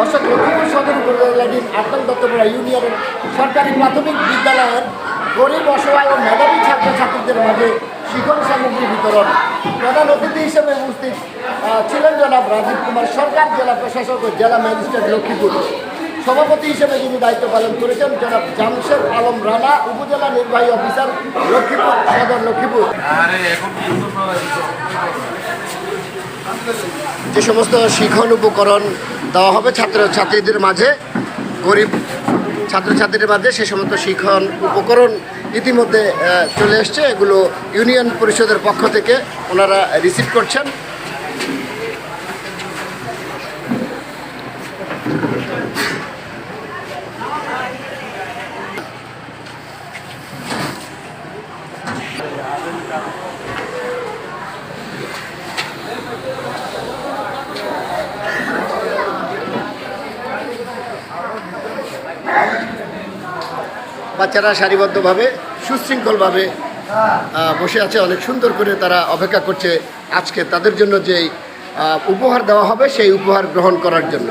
দর্শক, লক্ষ্মীপুর সদর উপজেলাধীন আটল দত্তপুরা ইউনিয়নের সরকারি প্রাথমিক বিদ্যালয়ের গরিব, অসহায় ও মেধাবী ছাত্রছাত্রীদের মাঝে শিক্ষণ সামগ্রী বিতরণ প্রধান অতিথি হিসেবে উপস্থিত ছিলেন জনাব রাজীব কুমার সরকার, জেলা প্রশাসক ও জেলা ম্যাজিস্ট্রেট লক্ষ্মীপুর। সভাপতি হিসেবে যিনি দায়িত্ব পালন করেছেন, জনাব জামশেদ আলম রানা, উপজেলা নির্বাহী অফিসার লক্ষ্মীপুর, সদর লক্ষ্মীপুর। যে সমস্ত শিখন উপকরণ দেওয়া হবে ছাত্রছাত্রীদের মাঝে, গরিব ছাত্রছাত্রীদের মাঝে সে সমস্ত শিখন উপকরণ ইতিমধ্যে চলে এসছে। এগুলো ইউনিয়ন পরিষদের পক্ষ থেকে ওনারা রিসিভ করছেন। বাচ্চারা সারিবদ্ধভাবে, সুশৃঙ্খলভাবে বসে আছে, অনেক সুন্দর করে তারা অপেক্ষা করছে আজকে। তাদের জন্য যে উপহার দেওয়া হবে, সেই উপহার গ্রহণ করার জন্য।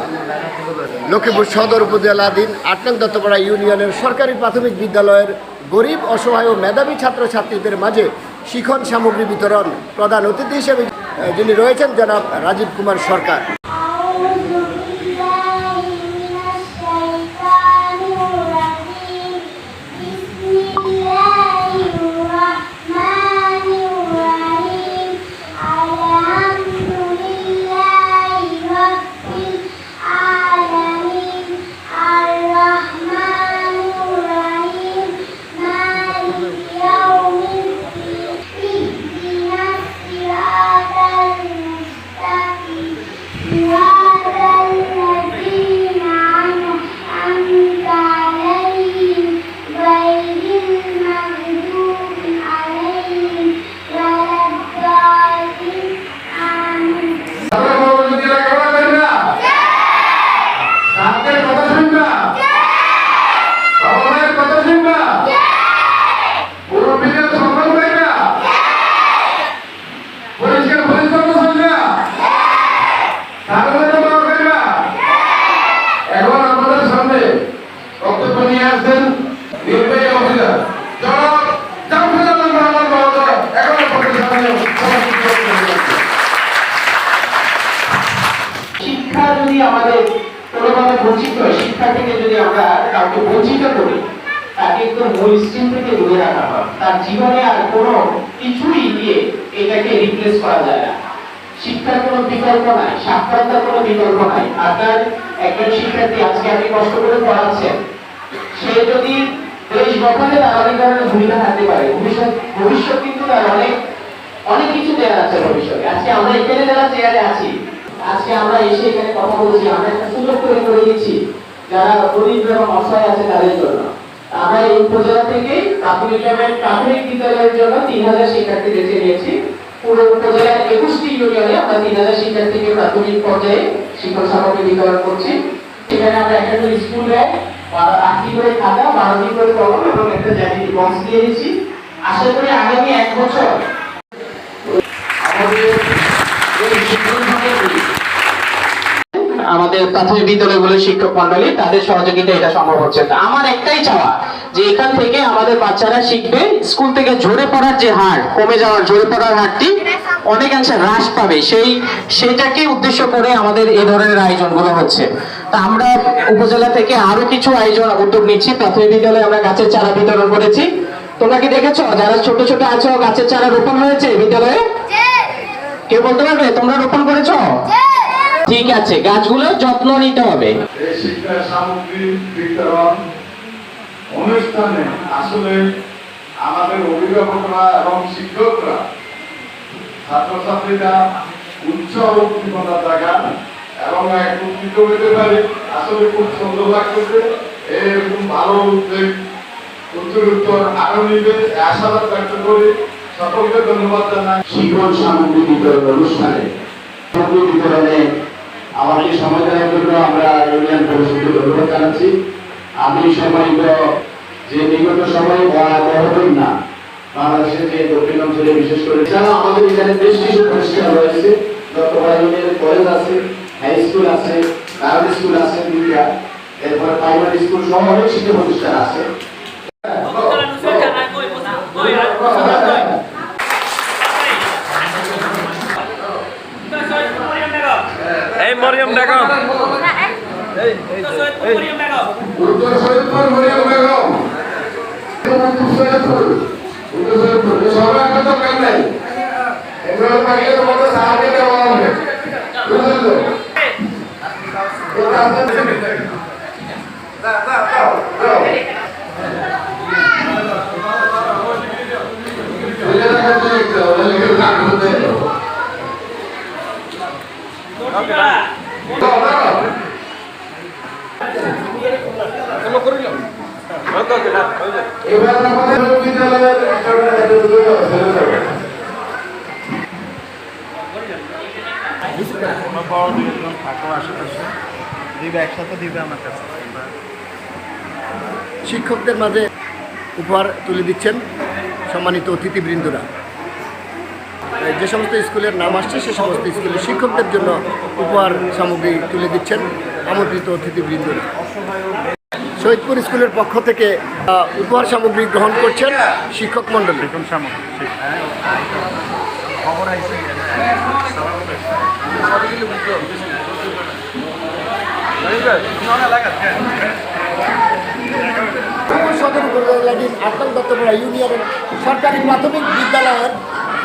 লক্ষ্মীপুর সদর উপজেলাধীন আট নং দত্তপাড়া ইউনিয়নের সরকারি প্রাথমিক বিদ্যালয়ের গরিব, অসহায় ও মেধাবী ছাত্রছাত্রীদের মাঝে শিখন সামগ্রী বিতরণ প্রধান অতিথি হিসেবে যিনি রয়েছেন জনাব রাজীব কুমার সরকার। রাখছেন। শিক্ষা যদি আমাদের কোনোভাবে বঞ্চিত হয়, শিক্ষা থেকে যদি আমরা কাউকে বঞ্চিত করি, তাকে একদম মূল স্ট্রিম থেকে দূরে রাখা হয়। তার জীবনে আর কোনো কিছুই দিয়ে এটাকে রিপ্লেস করা যায় না। শিক্ষার কোনো বিকল্প নাই, সাক্ষরতার কোনো বিকল্প নাই। আপনার একজন শিক্ষার্থী আজকে আপনি কষ্ট করে পড়াচ্ছেন সে যদি দেশ গঠনে তার অনেক ভূমিকা থাকতে পারে, ভবিষ্যৎ ভবিষ্যৎ কিন্তু তার অনেক অনেক কিছু দেওয়া আছে ভবিষ্যতে। আজকে আমরা এখানে যারা চেয়ারে আছি, আজকে আমরা এসে এখানে কথা বলছি, আমরা একটা সুযোগ তৈরি করে দিচ্ছি, যারা গরিব এবং অসহায় আছে তাদের জন্য। আমরা এই উপজেলা থেকে প্রাথমিক লেভেল প্রাথমিক বিদ্যালয়ের জন্য তিন হাজার শিক্ষার্থী বেছে নিয়েছি। পুরো উপজেলার একুশটি ইউনিয়নে আমরা তিন হাজার শিক্ষার্থীকে প্রাথমিক পর্যায়ে শিক্ষক সামগ্রী বিতরণ করছি। সেখানে আমরা একটা স্কুল ব্যাগ আমাদের প্রাথমিক বিদ্যালয়গুলোর শিক্ষক মন্ডলী, তাদের সহযোগিতা এটা সম্ভব হচ্ছে আমার একটাই চাওয়া যে এখান থেকে আমাদের বাচ্চারা শিখবে, স্কুল থেকে ঝরে পড়ার যে হার, কমে যাওয়ার, ঝরে পড়ার হারটি অনেকাংশে হ্রাস পাবে। সেই সেটাকে উদ্দেশ্য করে আমাদের এই ধরনের আয়োজনগুলো হচ্ছে। তা আমরা উপজেলা থেকে আরও কিছু আয়োজন, উদ্যোগ নিচ্ছি। প্রাথমিক বিদ্যালয়ে আমরা গাছের চারা বিতরণ করেছি। তোমরা কি দেখেছ? যারা ছোট ছোট আছো, গাছের চারা রোপণ হয়েছে বিদ্যালয়ে? কেউ বলতে পারবে? তোমরা রোপণ করেছ? ঠিক আছে গাছগুলোর যত্ন নিতে হবে। অনুষ্ঠানে আসলে আমাদের অভিভাবকরা এবং শিক্ষকরা ছাত্রছাত্রীরা উচ্চ উদ্দীপনা এবং একত্রিত হতে পারে। আসলে খুব সুন্দর লাগতেছে এরকম ভালো উদ্যোগ উত্তর উত্তর আরও নিবে আশাবাদ ব্যক্ত সকলকে ধন্যবাদ জানাই। শিক্ষণ সামগ্রী বিতরণ অনুষ্ঠানে সামগ্রী বিতরণে আমাকে সময় দেওয়ার জন্য আমরা ইউনিয়ন পরিষদকে ধন্যবাদ জানাচ্ছি। আমি সম্মানিত যে বিগত সময় মহোদয় না বাংলাদেশের যে দক্ষিণ অঞ্চলে বিশেষ করে এছাড়াও আমাদের এখানে বেশ কিছু প্রতিষ্ঠান রয়েছে। দত্তপাড়া কলেজ আছে হাই স্কুল আছে প্রাইমারি স্কুল আছে দুইটা এরপরে প্রাইমারি স্কুল সহ অনেক শিক্ষা প্রতিষ্ঠান আছে। এই মরিয়ম বেগম উত্তর সৈয়দপুর মরিয়ম বেগম। উত্তর সৈয়দপুর উত্তর সৈয়দপুর এই সবাই একটা দরকার নাই এগুলো থাকলে তোমাদের সাহায্য দেওয়া হবে বুঝলেন শিক্ষকদের মাঝে উপহার তুলে দিচ্ছেন সম্মানিত অতিথিবৃন্দরা। যে সমস্ত স্কুলের নাম আসছে, সে সমস্ত স্কুলের শিক্ষকদের জন্য উপহার সামগ্রী তুলে দিচ্ছেন আমন্ত্রিত অতিথিবৃন্দরা। শহীদপুর স্কুলের পক্ষ থেকে উপহার সামগ্রী গ্রহণ করছেন শিক্ষক মণ্ডলী। শহীদপুর সদর উপজেলাধীন আটক দত্তপুরা ইউনিয়নের সরকারি প্রাথমিক বিদ্যালয়ের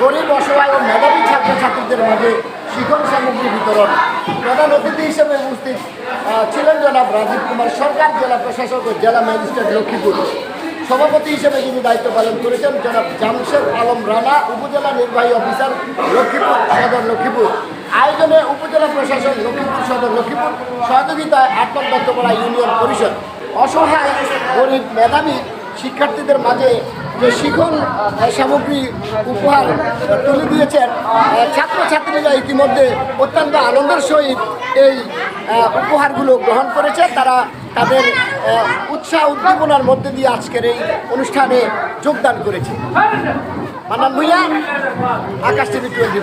গরিব অসহায় ও মেধাবী ছাত্রছাত্রীদের মাঝে শিক্ষণ সামগ্রী বিতরণ। প্রধান অতিথি হিসেবে উপস্থিত ছিলেন জনাব রাজীব কুমার সরকার, জেলা প্রশাসক ও জেলা ম্যাজিস্ট্রেট লক্ষ্মীপুর। সভাপতি হিসেবে যিনি দায়িত্ব পালন করেছেন, জনাব জামশেদ আলম রানা, উপজেলা নির্বাহী অফিসার লক্ষ্মীপুর, সদর লক্ষ্মীপুর। আয়োজনে উপজেলা প্রশাসন লক্ষ্মীপুর, সদর লক্ষ্মীপুর, সহযোগিতায় আটক দত্তপাড়া ইউনিয়ন পরিষদ। অসহায়, গরিব, মেধাবী শিক্ষার্থীদের মাঝে যে শিখন সামগ্রী উপহার তুলে দিয়েছেন ছাত্রছাত্রীরা ইতিমধ্যে অত্যন্ত আনন্দের সহিত এই উপহারগুলো গ্রহণ করেছে। তারা তাদের উৎসাহ উদ্দীপনার মধ্যে দিয়ে আজকের এই অনুষ্ঠানে যোগদান করেছে। Manan Bhuiyan, Akash TV twenty